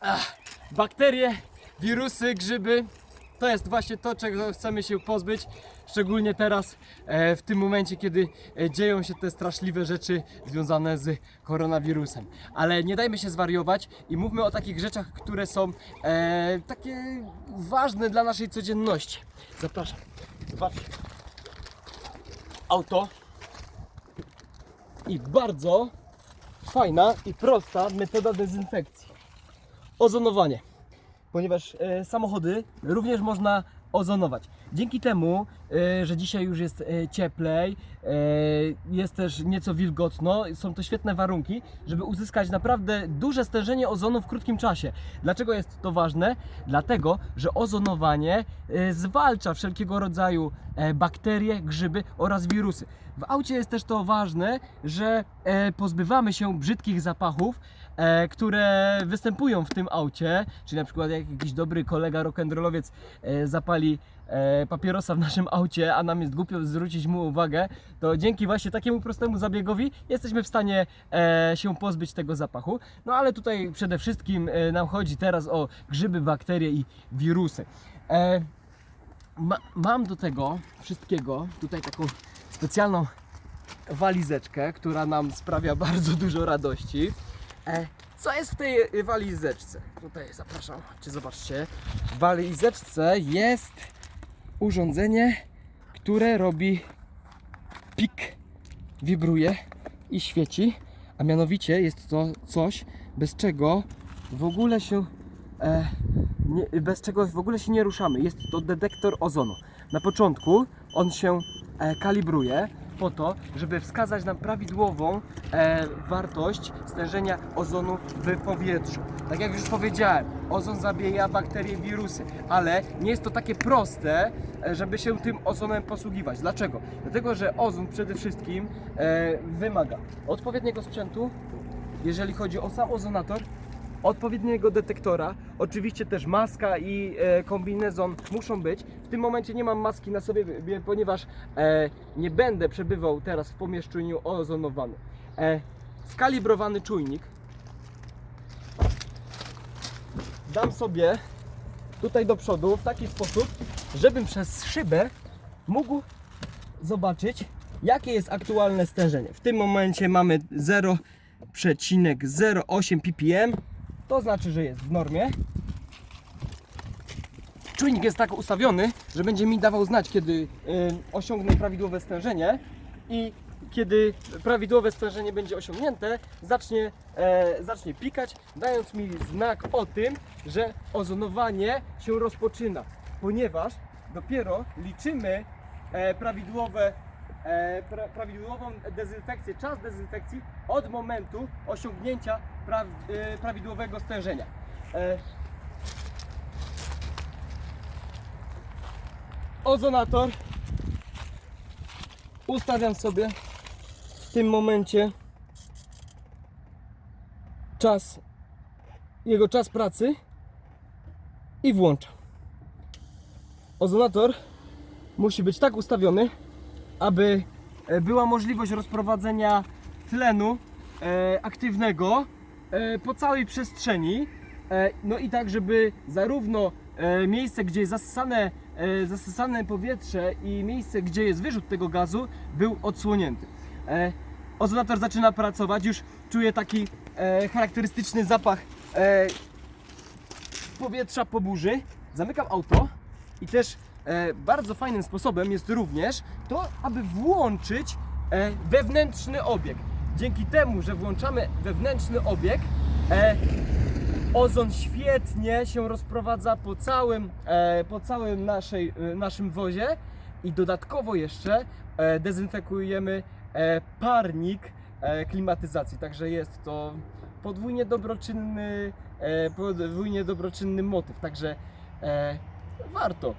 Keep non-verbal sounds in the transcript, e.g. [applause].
Ach, [laughs] bakterie, wirusy, grzyby. To jest właśnie to, czego chcemy się pozbyć. Szczególnie teraz, e, w tym momencie, kiedy e, dzieją się te straszliwe rzeczy związane z koronawirusem. Ale nie dajmy się zwariować i mówmy o takich rzeczach, które są e, takie ważne dla naszej codzienności. Zapraszam. Zobaczcie. Auto. I bardzo fajna i prosta metoda dezynfekcji. Ozonowanie. Ponieważ e, samochody również można ozonować. Dzięki temu, e, że dzisiaj już jest e, cieplej, e, jest też nieco wilgotno, są to świetne warunki, żeby uzyskać naprawdę duże stężenie ozonu w krótkim czasie. Dlaczego jest to ważne? Dlatego, że ozonowanie zwalcza wszelkiego rodzaju bakterie, grzyby oraz wirusy. W aucie jest też to ważne, że pozbywamy się brzydkich zapachów, które występują w tym aucie, czyli na przykład jak jakiś dobry kolega rock'n'rollowiec e, e, papierosa w naszym aucie, a nam jest głupio zwrócić mu uwagę, to dzięki właśnie takiemu prostemu zabiegowi jesteśmy w stanie e, się pozbyć tego zapachu. No ale tutaj przede wszystkim e, nam chodzi teraz o grzyby, bakterie i wirusy. Ma, mam do tego wszystkiego tutaj taką specjalną walizeczkę, która nam sprawia [laughs] bardzo dużo radości. E, co jest w tej walizeczce? Tutaj zapraszam, czy zobaczcie. W walizeczce jest urządzenie, które robi pik, wibruje i świeci, a mianowicie jest to coś, bez czego w ogóle się e, nie, bez czego w ogóle się nie ruszamy. Jest to detektor ozonu. Na początku on się e, kalibruje po to, żeby wskazać nam prawidłową e, wartość stężenia ozonu w powietrzu. Tak jak już powiedziałem, ozon zabija bakterie, wirusy, ale nie jest to takie proste, e, żeby się tym ozonem posługiwać. Dlaczego? Dlatego, że ozon przede wszystkim e, wymaga odpowiedniego sprzętu, jeżeli chodzi o sam ozonator, odpowiedniego detektora, oczywiście też maska i e, kombinezon muszą być. W tym momencie nie mam maski na sobie, ponieważ e, nie będę przebywał teraz w pomieszczeniu ozonowanym. E, skalibrowany czujnik dam sobie tutaj do przodu w taki sposób, żebym przez szybę mógł zobaczyć, jakie jest aktualne stężenie. W tym momencie mamy 0,08 ppm. To znaczy, że jest w normie. Czujnik jest tak ustawiony, że będzie mi dawał znać, kiedy y, osiągnę prawidłowe stężenie i kiedy prawidłowe stężenie będzie osiągnięte, zacznie, e, zacznie pikać, dając mi znak o tym, że ozonowanie się rozpoczyna, ponieważ dopiero liczymy e, prawidłowe, e, pra, prawidłową dezynfekcję, czas dezynfekcji od momentu osiągnięcia e, prawidłowego stężenia. E, ozonator ustawiam sobie w tym momencie czas jego czas pracy i włączam. Ozonator musi być tak ustawiony, aby e, była możliwość rozprowadzenia tlenu e, aktywnego po całej przestrzeni. E, no i tak, żeby zarówno e, miejsce, gdzie jest zasysane, e, zasysane powietrze i miejsce, gdzie jest wyrzut tego gazu, był odsłonięty. E, ozonator zaczyna pracować, już czuję taki e, charakterystyczny zapach e, powietrza po burzy. Zamykam auto i też e, bardzo fajnym sposobem jest również to, aby włączyć e, wewnętrzny obieg. Dzięki temu, że włączamy wewnętrzny obieg, e, ozon świetnie się rozprowadza po całym, e, po całym naszej, e, naszym wozie i dodatkowo jeszcze e, dezynfekujemy e, parnik e, klimatyzacji. Także jest to podwójnie dobroczynny, e, podwójnie dobroczynny motyw. Także e, warto.